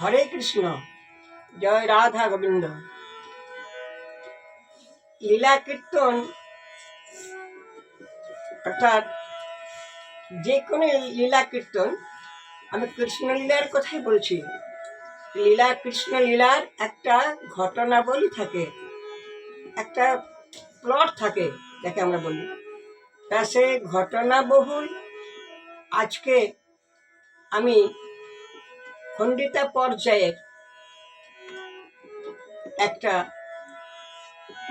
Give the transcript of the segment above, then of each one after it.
হরে কৃষ্ণ। জয় রাধা গোবিন্দ। লীলা কীর্তন, অর্থাৎ যে কোনো লীলা কীর্তন, আমি কৃষ্ণ লীলার কথাই বলছি। লীলা, কৃষ্ণ লীলার একটা ঘটনাবলী থাকে, একটা প্লট থাকে, যাকে আমরা বলি। তা সে ঘটনাবহুল, আজকে আমি খণ্ডিতা পর্যায়ের একটা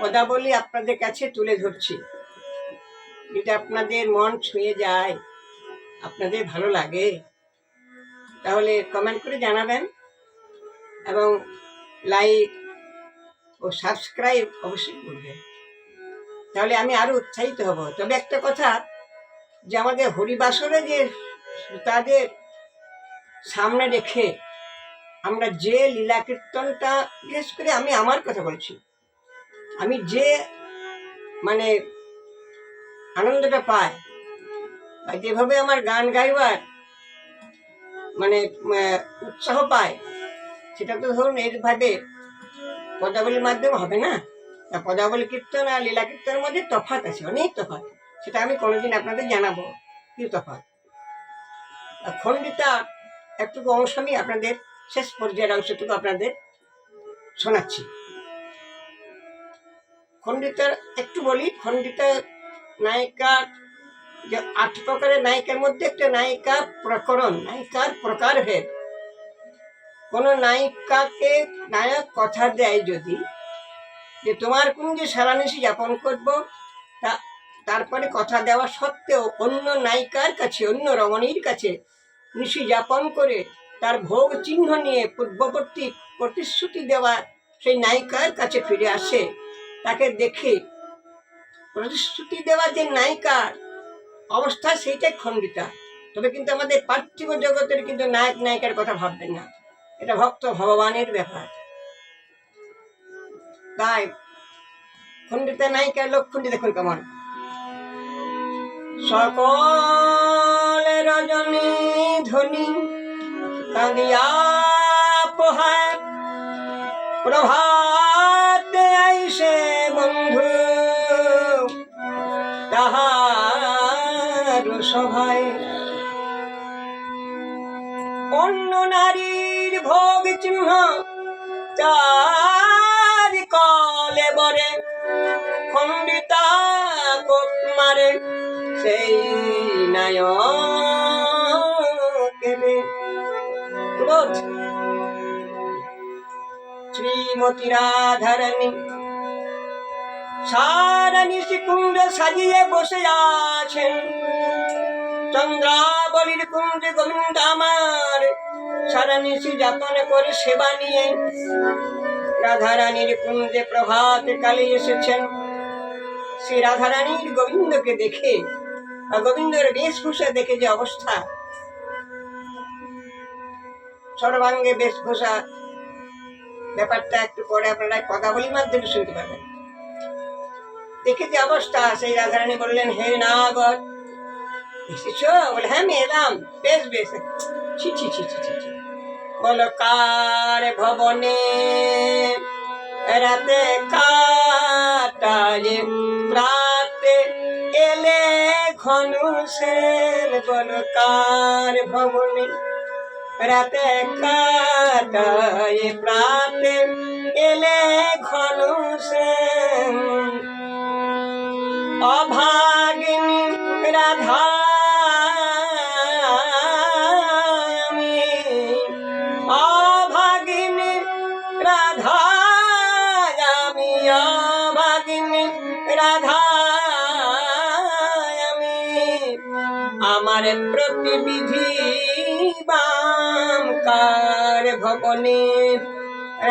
পদাবলী আপনাদের কাছে তুলে ধরছি। যদি আপনাদের মন ছুঁয়ে যায়, আপনাদের ভালো লাগে, তাহলে কমেন্ট করে জানাবেন এবং লাইক ও সাবস্ক্রাইব অবশ্যই করবেন। তাহলে আমি আরও উৎসাহিত হব। তবে একটা কথা, যে আমাদের হরিবাসরে যে তাদের সামনে রেখে আমরা যে লীলা কীর্তনটা, বিশেষ করে আমি আমার কথা বলছি, আমি যে মানে আনন্দটা পাই, বা যেভাবে আমার গান গাইবার মানে উৎসাহ পায় সেটা তো ধরুন এইভাবে পদাবলীর মাধ্যমে হবে না? তা পদাবলী কীর্তন আর লীলা কীর্তনের মধ্যে তফাৎ আছে, অনেক তফাৎ। সেটা আমি কোনোদিন আপনাদের জানাব, কি তফাৎ? খণ্ডিতা একটুকু অংশ আমি আপনাদের শেষ পর্যায়ের অংশটুকু আপনাদের শোনাচ্ছি। খণ্ডিতার একটু বলি খণ্ডিতা নায়িকা, যে আট প্রকারের নায়িকার মধ্যে একটা নায়িকা প্রকরণ, নায়িকার প্রকার প্রকারভেদ কোনো নায়িকাকে নায়ক কথা দেয় যদি যে তোমার কোন যে সারানিশি যাপন করব, তা, তারপরে কথা দেওয়া সত্ত্বেও অন্য নায়িকার কাছে, অন্য রমণীর কাছে নিশি যাপন করে তার ভোগ চিহ্ন নিয়ে পূর্ববর্তী প্রতিশ্রুতি দেওয়া সেই নায়িকার কাছে ফিরে আসে। তাকে দেখে প্রতিশ্রুতি দেওয়া যে নায়িকার অবস্থা সেইটাই খণ্ডিতা। তবে কিন্তু আমাদের পার্থিব জগতের কিন্তু নায়ক নায়িকার কথা ভাববেন না। এটা ভক্ত ভগবানের ব্যাপার। তাই খণ্ডিতা নায়িকার লক্ষণটি দেখুন কেমন। সকল রজনী ধ্বনি কাঁদিয়া পোহায় প্রভাতে আইসে বন্ধু। তাহার সভায় অন্য নারীর ভোগ চিহ্ন চার কলে বরে। খণ্ডিতা কোপ মারে সেই নায়কেরে ক্রোধ শ্রীমতী রাধারানী সারানিশি কুণ্ড সাজিয়ে বসে আছেন। চন্দ্রাবলীর কুণ্ডে গোবিন্দ আমার সারানিশি যাপন করে সেবা নিয়ে। রাধারানীর কুণ্ডে প্রভাত কালে এসেছেন। শ্রী রাধারানীর গোবিন্দকে দেখে গোবিন্দের বেশভূষা দেখে যে অবস্থা সর্বাঙ্গে বেশভূষা ব্যাপারটা একটু পরে আপনারা পদাবলীর মাধ্যমে শুনতে পাবেন দেখে যে অবস্থা। সেই রাধারানী বললেন, হে নাগর। এসেছ? বলে হ্যাঁ আমি এলাম। বেশ বেশ। ছি ছি ছি ছি ছি। বলো, কার ভবনে রাতে কাটালে রাতে এলে ঘনুষের বলো, কার ভবনে রাতে কাটায় গেলে এলে ঘনুষের অভাগিনী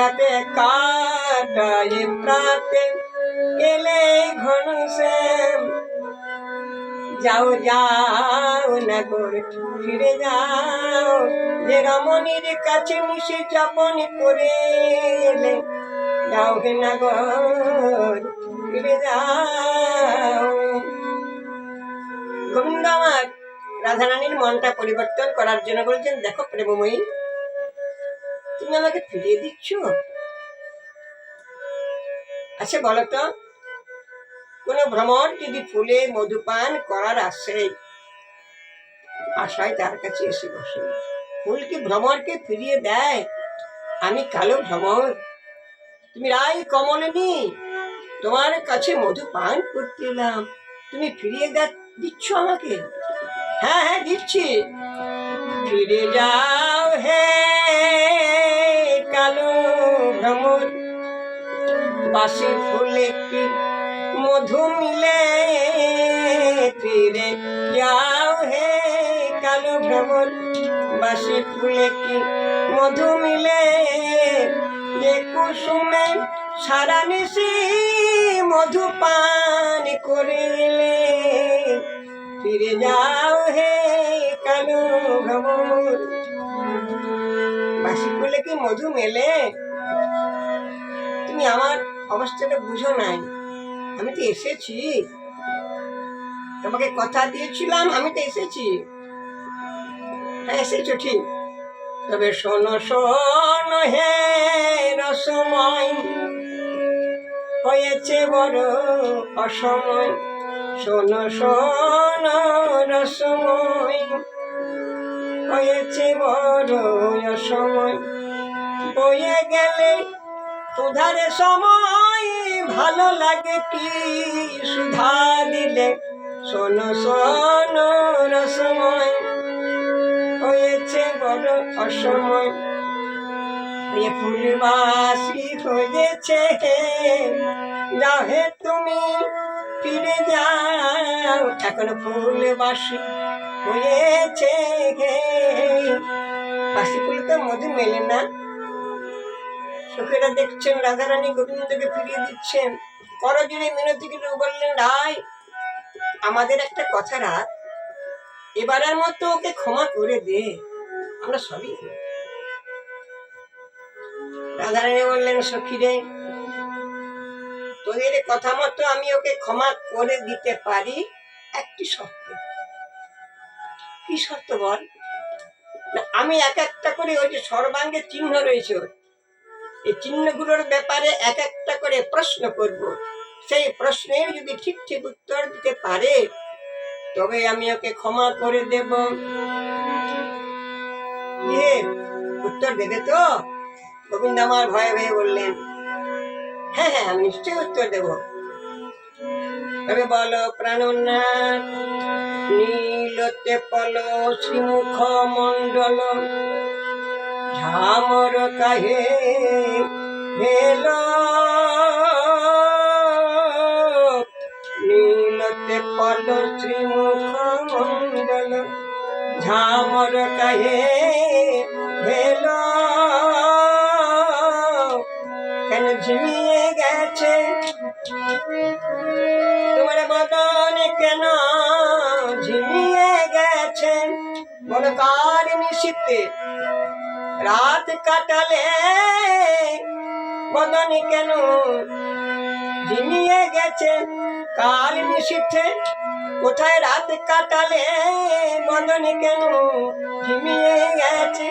রাতে কাটায় প্রাতে এলে ঘন শ্যাম। যাও যাও না করে ফিরে যাও। যে রমণীর কাছে মিশে যাপন করে এলে, যাও হে নাগর ফিরে যাও। গোবিন্দ আমার রাধারানীর মনটা পরিবর্তন করার জন্য বলছেন, দেখো প্রেমময়ী তুমি আমাকে ফিরিয়ে দিচ্ছ? আচ্ছা বলো তো, কোন ভ্রমণ যদি ফুলে মধুপান করার আশায় আশায় তার কাছে এসে বসে। ফুল কি ভ্রমণকে ফিরিয়ে দেয়? আমি কালো ভ্রমণ। তুমি রায় কমলিনী, তোমার কাছে মধু পান করতে এলাম। তুমি ফিরিয়ে দিচ্ছ আমাকে? হ্যাঁ হ্যাঁ দিচ্ছি। ফিরে যাও, হে বাসি ফুলে কি মধু মিলে ফিরে? যাও হে কালো ভ্রমণ বাসি ফুলে কি মধু মিলে? যে কুসুমে সারা নিশি মধু পান করে এলে ফিরে যাও হে কালো ভ্রমণ। বাসি ফুলে কি মধু মেলে? তুমি আমার অবস্থাটা বুঝো নাই। আমি তো এসেছি। তোমাকে কথা দিয়েছিলাম, আমি তো এসেছি। হ্যাঁ এসেছ ঠিক। তবে শোনো শোনো হে রসময়। হয়েছে বড় অসময়। শোনো শোনো রসময়। হয়েছে বড় অসময়। বয়ে গেলে সুধারে সময় ভালো লাগে কি? সুধা দিলে শোনো শোনো, রসময়। হয়েছে বড় অসময়। এ ফুলবাসি হয়েছে যাহে তুমি ফিরে যাও, এখন ফুলবাসি হয়েছে বাসি ফুল তো মধু মেলে না। সুখেরা দেখছেন রাধারানী গোবিন্দকে ফিরিয়ে দিচ্ছেন। করজোড়ে মিনতি করে বললেন রায় আমাদের একটা কথা রাখ। এবারের মতো ওকে ক্ষমা করে দে। আমরা সবই। রাধারানী বললেন সখী রে তোদের কথা মতো আমি ওকে ক্ষমা করে দিতে পারি। একটি শর্ত। কি শর্ত বল? আমি এক একটা করে ওই যে সর্বাঙ্গে চিহ্ন রয়েছে ওর, এই চিহ্নগুলোর ব্যাপারে এক একটা করে প্রশ্ন করব। সেই প্রশ্নের যদি ঠিক ঠিক উত্তর দিতে পারে, তবে আমি ওকে ক্ষমা করে দেব। ইয়ে উত্তর দেবে তো? গোবিন্দ আমার ভয়ে ভয়ে বললেন হ্যাঁ হ্যাঁ আমি নিশ্চয়ই উত্তর দেব। তবে বলো, প্রাণনাথ, নীলতে পল, শ্রীমুখ মণ্ডল ঝামর কাহে ভেল নীলতে পল শ্রীমুখ মণ্ডল ঝামর কাহে ভেল কেন ঝিমিয়ে গেছে? তোমার বদন কেন ঝিমিয়ে গেছে? বল কার নিশিতে রাত কাটালে বদন কেন? ঝিমিয়ে গেছে কাল নিশিতে কোথায় রাত কাটালে বদন কেন? ঝিমিয়ে গেছে।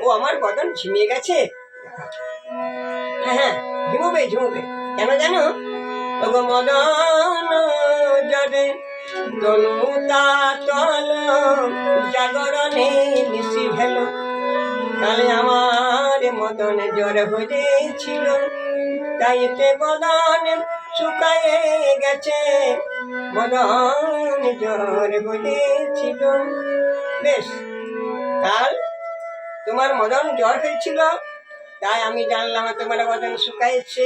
ও, আমার বদন ঝিমিয়ে গেছে? হ্যাঁ ঝিমুবে ঝিমুবে। কেন জানো? তবে মদন জরে তনুতা তল, জাগরণে মিশি ভেল। কালে আমার মদন জ্বর হয়েছিল। তাই তাইতে মদন শুকায়ে গেছে। মদন জ্বর হয়েছিল। বেশ, কাল তোমার মদন জ্বর হয়েছিল। তাই আমি জানলাম তোমার মদন শুকাইছে।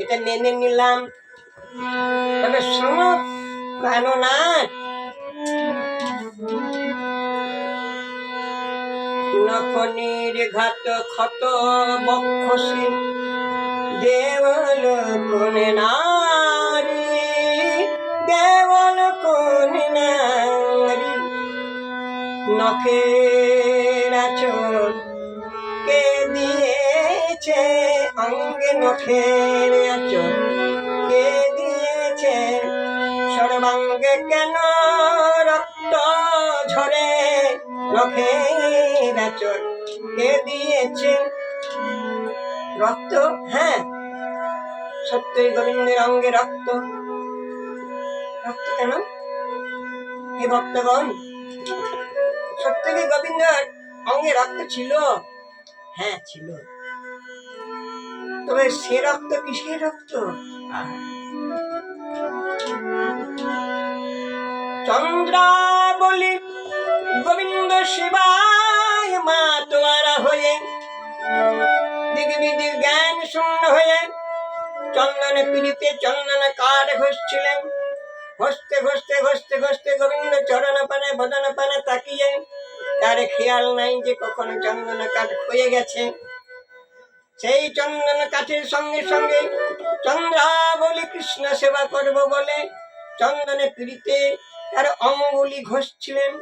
এটা মেনে নিলাম। তবে শোনো প্রাণনাথ নখনির ঘাত ক্ষত বক্ষসে, দেওয়াল কোনে নারী, দেওয়াল কোনে নারী, নখের আচর কে দিয়েছে অঙ্গে নখের আচর কে দিয়েছে সর্বাঙ্গে কেন নখের আচর রক্ত? হ্যাঁ। সত্যই গোবিন্দের অঙ্গে রক্ত। রক্ত কেন? হে ভক্তগণ সত্যি গোবিন্দের অঙ্গে রক্ত ছিল? হ্যাঁ ছিল। তবে সে রক্ত কিসের রক্ত? আহ, চন্দ্রাবলী গোবিন্দ শিবায় মা তোয়ারা হয়ে। দিক জ্ঞান শূন্য হয়ে চন্দনে পিড়িতে চন্দন কাঠ ঘষছিলেন। ঘষতে ঘষতে ঘষতে ঘষতে গোবিন্দ চরণ পানে, বদন পানে তাকিয়ে। তার খেয়াল নাই যে কখনো চন্দন কাঠ হয়ে গেছে। সেই চন্দন কাঠের সঙ্গে সঙ্গে চন্দ্রাবলী কৃষ্ণ সেবা করব বলে চন্দনে পিড়িতে তার অঙ্গুলি ঘষছিলেন।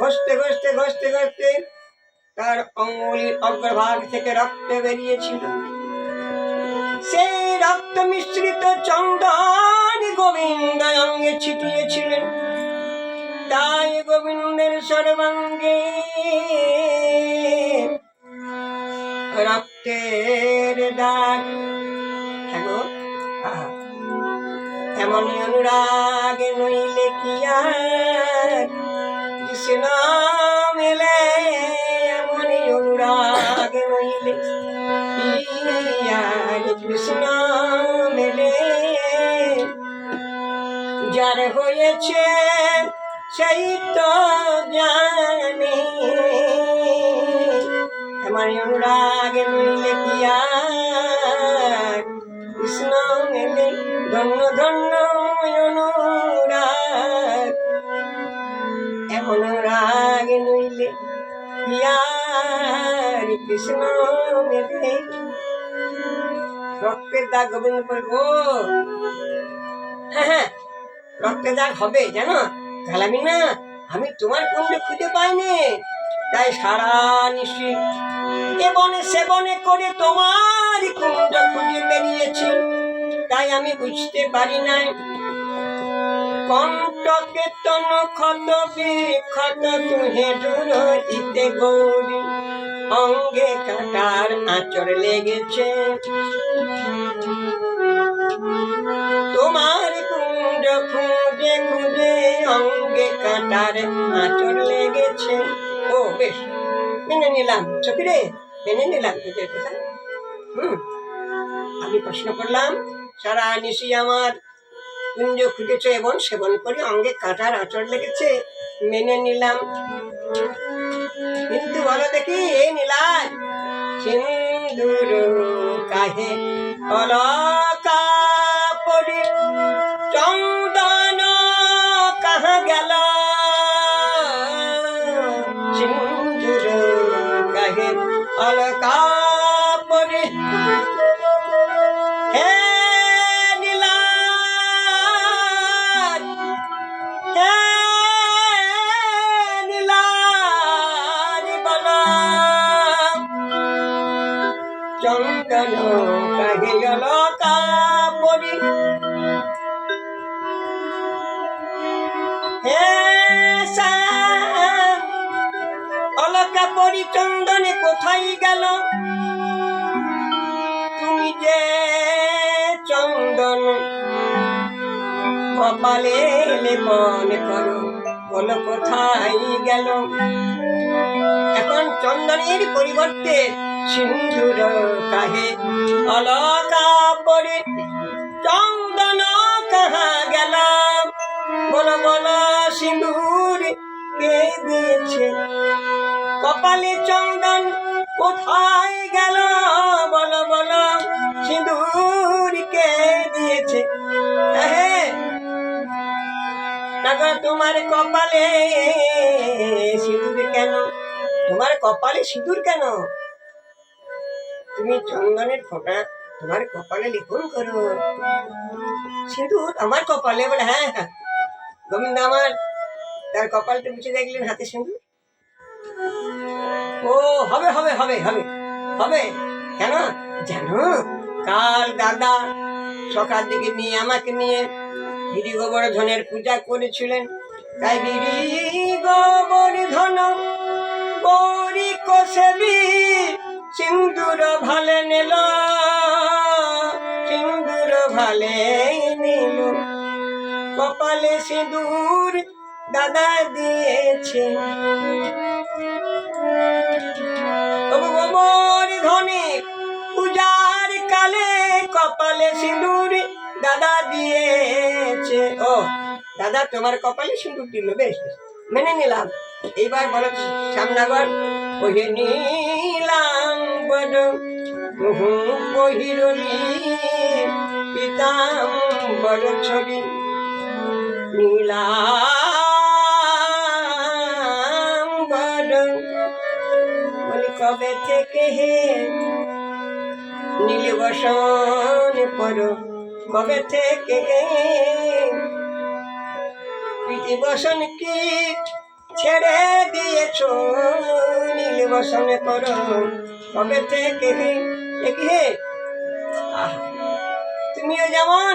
ঘষতে ঘষতে ঘষতে ঘষতে তার অঙ্গুলির অগ্রভাগ থেকে রক্ত বেরিয়েছিল। সেই রক্ত মিশ্রিত চন্দন গোবিন্দ অঙ্গে ছিটিয়েছিলেন। তাই গোবিন্দের সর্বাঙ্গে রক্তের দাগ। হ্যাঁ। এমনই অনুরাগ নইলে কি আর কৃষ্ণ মেলে, এমনই অনুরাগ নইলে কৃষ্ণ মেলে, যার হয়েছে সেই তো জানে। আমার অনুরাগ নইলে কি আর কৃষ্ণ মেলে, ধন্য ধন্য। কৃষ্ণ রক্তের দাগ গোবিন্দ হ্যাঁ হ্যাঁ রক্তের দাগ হবে, জানো? না আমি তোমার কুণ্ড খুঁজে পাইনি। তাই সারা নিশি এ বনে সে বনে করে তোমার কুণ্ড খুঁজে বেরিয়েছি। তাই আমি বুঝতে পারি নাই। কণ্ঠকে তন ক্ষত বিক্ষত তুহে দূর দিতে গৌরী। অঙ্গে কাটার আঁচড় লেগেছে। তোমার কুণ্ড খুঁজে খুঁজে অঙ্গে কাটার আঁচড় লেগেছে। ও, বেশ, মেনে নিলাম। চকিরে মেনে নিলাম তোদের কথা। হুম, আমি প্রশ্ন করলাম, সারা নিশি আমার কুঞ্জ খুঁজেছে এবং সেবন করে অঙ্গে কাঁটার আচর লেগেছে মেনে নিলাম। কিন্তু বলো দেখি এই নীলাজ সিন্দুর কাহে অলকা পরি চন্দন কাহা গেল? সিন্দুর কাহে অলকা পরি অলকা পরি চন্দনে কোথায় গেল? তুমি যে চন্দন, কপালে মনে করো, বলো কোথায় গেল? এখন চন্দনের পরিবর্তে সিন্ধুর কাহে অলকা পরে চন্দন কাহা গেল? বলো বলো, সিন্ধুর কে দিয়েছে? কপালে চন্দন কোথায় গেল? বলো বলো। সিঁদুর কে দিয়েছে। হ্যাঁ টাকা তোমার কপালে সিঁদুর কেন? তোমার কপালে সিঁদুর কেন? তুমি চন্দনের ফোঁটা তোমার কপালে লিখন করো। সিঁদুর আমার কপালে বলে হ্যাঁ হ্যাঁ। গোবিন্দ, আমার, তার কপালটা মুছে দেখলেন হাতে সিঁদুর ও, হবে হবে হবে হবে। হবে। কেন? জানো, কাল দাদা সকাল দিকে নিয়ে আমাকে নিয়ে গিরি গোবর্ধনের পূজা করেছিলেন। তাই গিরি গোবর্ধন গৌরী কোসবি সিন্দুর ভালে নিল, সিন্দুর ভালে নিল। কপালে সিঁদুর দাদা দিয়েছে। তবু গোবর কালে কপালে সিঁদুর দাদা দিয়েছে ও, দাদা, তোমার কপালে সিঁদুর দিল, বেশ। মেনে নিলাম এইবার বলো সামনাগর ওহে নিলাম বড় বহিরলি পিতাম বড় ছবি নিলাম হে। নীল বসন পর কবে থেকে প্রীতি বসন কি ছেড়ে দিয়েছ, নীল পর কবে থেকে হে। তুমিও যেমন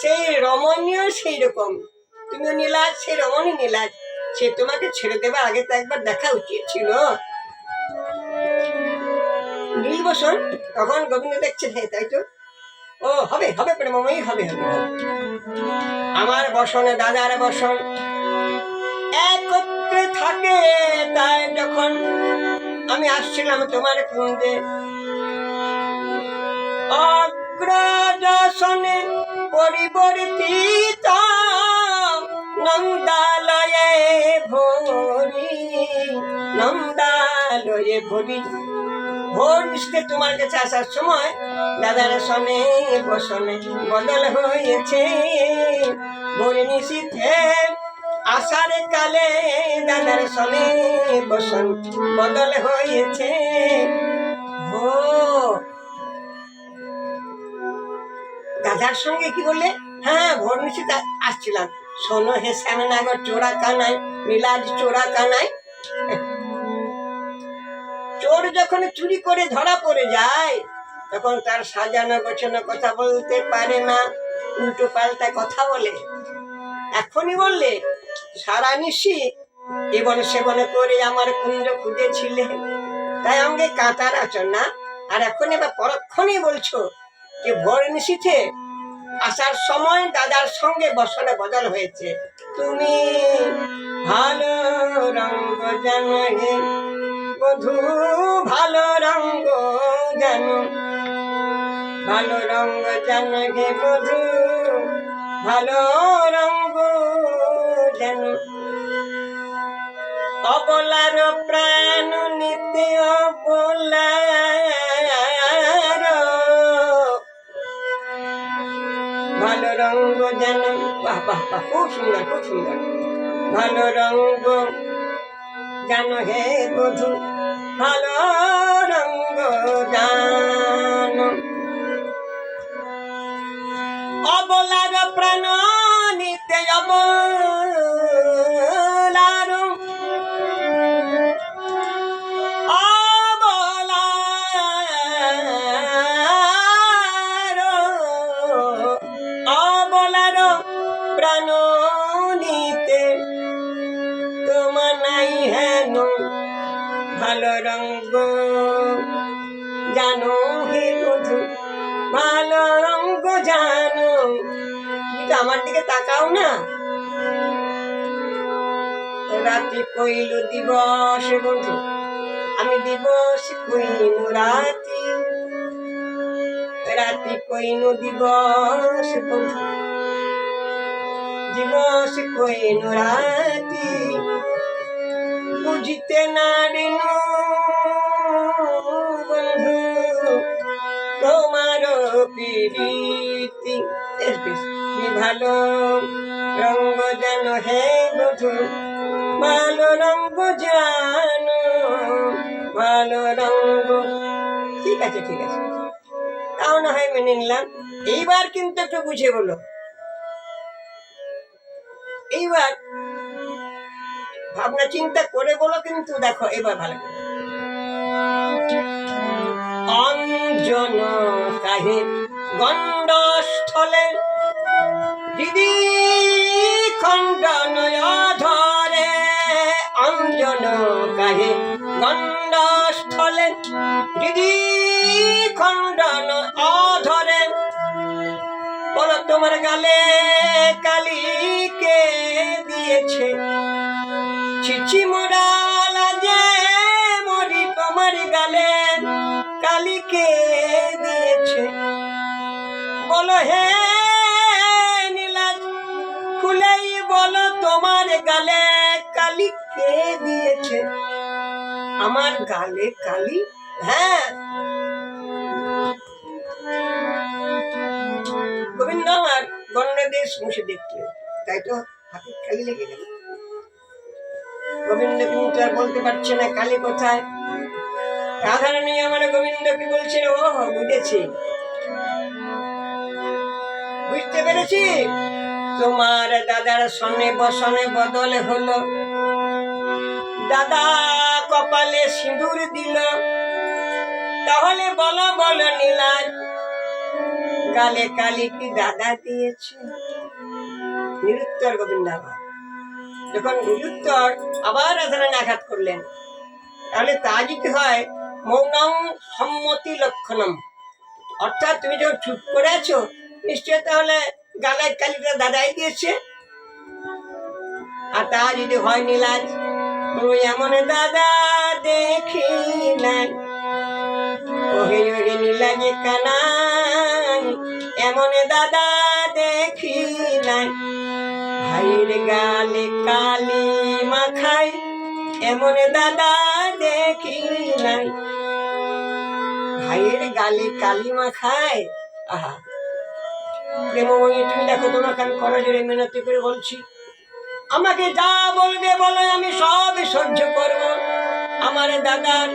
সেই রমণীয় সেই রকম তুমিও নীলাজ, সেই রমণী নীলাজ, সে তোমাকে ছেড়ে দেবে আগে তো একবার দেখা উচিত ছিল। নীল বসন তখন গোবিন্দ দেখছে হ্যাঁ তাই তো? ও, হবে হবে, প্রেমময়ী, হবে হবে। আমার বসনে, দাদার বসন একত্রে থাকে, তাই যখন আমি আসছিলাম তোমার কুঞ্জে অগ্রদশনে পরিবর্তিত নন্দালয়ে ভরি নন্দালয়ে ভরি। ভোর মিশতে তোমার কাছে আসার সময় দাদার সনে বসনে বদল হয়েছে। ভোর নিশীথে আসার কালে দাদার সনে বসন বদল হয়েছে। ও, দাদার সঙ্গে কি বললে? হ্যাঁ ভোর নিশীথে আসছিলাম। শোনো হে শ্যামনগর চোরা কানাই নীলাজ চোরা কানাই চোর যখন চুরি করে ধরা পড়ে যায়, তখন তার সাজানো গোছানো কথা বলতে পারে না, উল্টো পাল্টা কথা বলে। এখনই বললে, সারা নিশি এবন সেবনে করে আমার কুঞ্জ খুঁজেছিলে। তাই আমাকে কাঁটার আচর না। আর এখন এবার পরক্ষণেই বলছো যে ভোর নিশিতে আসার সময় দাদার সঙ্গে বসনে বদল হয়েছে। তুমি ভালো রঙ্গ জানো বধু, ভালো রঙ্গ জানো ভালো রঙ্গ জানো হে বধু, ভালো রঙ্গ জানো অবলার প্রাণ নিতে অবলার। ভালো রঙ্গ জানো বাহ বাহ বাহ, খুব সুন্দর খুব সুন্দর। ভালো রঙ্গ জানো হে বধু ভালো রঙ্গ জানো। অবলার প্রাণ নিতে অবলার হেন, ভালো রঙ্গ, জানো হে বধু ভালো রঙ্গ জানো। তুমি তো আমার দিকে তাকাও না। রাতে কইল দিবস বন্ধু, আমি দিবস কইনু রাতি। রাতি কইনু দিবস বন্ধু, দিবস কইনু রাতি। বুঝিতে বন্ধু তোমার কি ভালো রঙ্গ জানো হে বধু ভালো রঙ্গ জানো ভালো রঙ্গ ঠিক আছে ঠিক আছে তাও না হয় মেনে নিলাম। এইবার কিন্তু একটু বুঝে বলো। এইবার ভাবনা চিন্তা করে বলো কিন্তু দেখো, এবার ভালো অঞ্জন কাহে গণ্ডস্থলে দিদি খণ্ডন ধরে অঞ্জন কাহে গণ্ডস্থলে দিদি খণ্ডন অধরে বলো তোমার গালে বলো হে নীলাজ খুলেই বলো তোমার গালে কালি কে দিয়েছে? আমার গালে কালি? হ্যাঁ। গোবিন্দ আর গণনাদেশ মুছে দেখলেন তাই তো হাতে কালি লেগে গেল। গোবিন্দ কিন্তু আর বলতে পারছে না কালি কোথায়। রাধারানী আমার গোবিন্দকে বলছিল ও বুঝেছি। বুঝতে পেরেছি? তোমার দাদার সনে বসনে বদল হলো। দাদা কপালে সিঁদুর দিল। তাহলে বলো বলো নীলাজ কালে কালি কি দাদা দিয়েছে? নিরুত্তর গোবিন্দ আবার। যখন নিরুত্তর আবার রাধারানী আঘাত করলেন, তাহলে তা যদি হয়? মৌনম সম্মতি লক্ষণম। অর্থাৎ তুমি যখন চুপ করে আছো নিশ্চয় তাহলে গালের কালিটা দাদাই দিয়েছে। আর তা যদি হয় নীলাজ, তুমি এমন দাদা দেখি নাই। ওহে ওহে নীলাজে কানাই, এমন দাদা দেখি নাই। ভাইয়ের গালে কালি মাখাই, এমন দাদা দেখি নাই। ভাইয়ের গালে কালি মাখায় আহা। তুমি আমাকে যা বলবে বলো, আমি সব সহ্য করব। আমার দাদার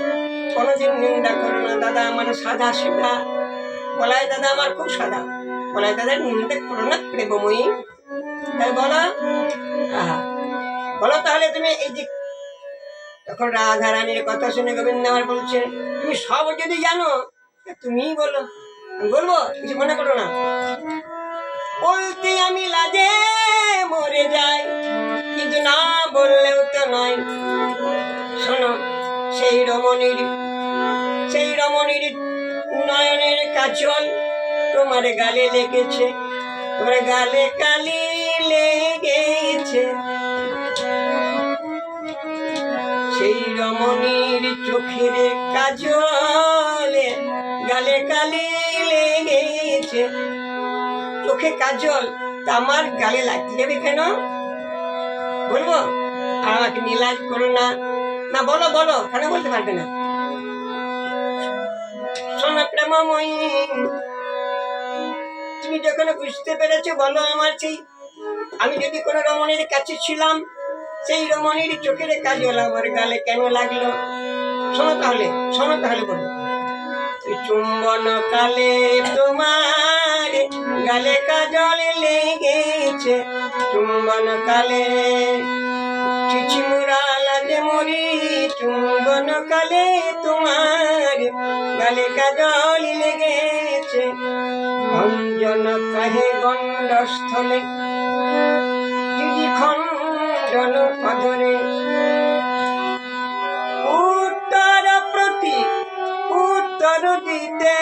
কোনোদিন নিন্দা করো না দাদা, আমার সাদা বলাই, দাদা, আমার খুব সাদা। দাদার নিন্দা করো না প্রেমময়ী তাই বলো বলো তাহলে তুমি এই যে তখন রাধা রানীর কথা শুনে গোবিন্দ আমার বলছে, তুমি সব যদি জানো তুমিই বলো। বলব? কিছু করো না। বলতে আমি লাজে মরে যাই, কিন্তু না বললেও তো নয়। শোনো, সেই রমণীর সেই রমণীর নয়নের কাজল তোমার গালে লেগেছে। তোমার গালে কালি লেগেছে। সেই রমণীর চোখের কাজলে কাজল তা আমার গালে লাগতে যাবে কেন? বলব? আর আমাকে নীলাজ করো না। না, বলো বলো, কেন বলতে পারবে না? তুমি যখন বুঝতে পেরেছ, বলো আমার সেই, আমি যদি কোনো রমণীর কাছে ছিলাম, সেই রমণীর চোখের কাজল আমার গালে কেন লাগল? শোনো তাহলে শোনো তাহলে বলো। চুম্বন কালে তোমার গালে কাজল লেগেছে, চুম্বন কালে। চিচিমুরা লাজে মরি চুম্বন কালে তোমার গালে কাজল লেগেছে। অঞ্জন কাহে গণ্ডস্থলে খণ্ডন অধরে উত্তর প্রতি, উত্তর দিতে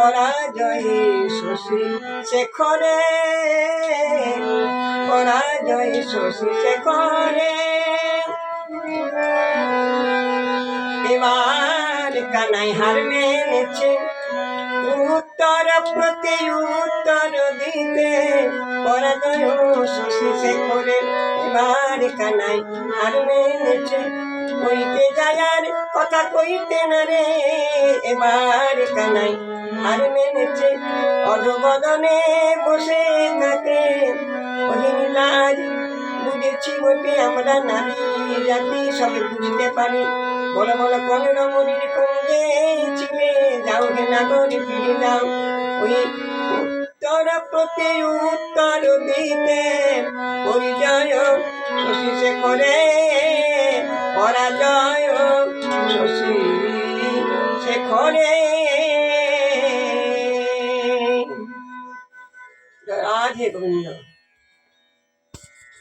পরাজয় শশী শেখরে পরাজয় শশী শেখরে এবার কানাই হার মেনেছে। উত্তর প্রতি উত্তর দিতে। পরাজয় শশী শেখরে এবার কানাই হার মেনেছে। কইতে যায়ার কথা কইতে না রে। এবার কানাই হার মেনেছে অধবদনে বসে থাকে। অহিলার বুঝেছি বটে আমরা নারী জাতি সবে বুঝতে পারি। বলো বলো, কোন রমণীর কুঞ্জে ছিলে যাও হে নাগরে, ফিরে যাও। ওই উত্তর প্রতি উত্তর দিতে পরিচয় শশী শেখরে পরাজয় শশী শেখরে রাধে গোবিন্দ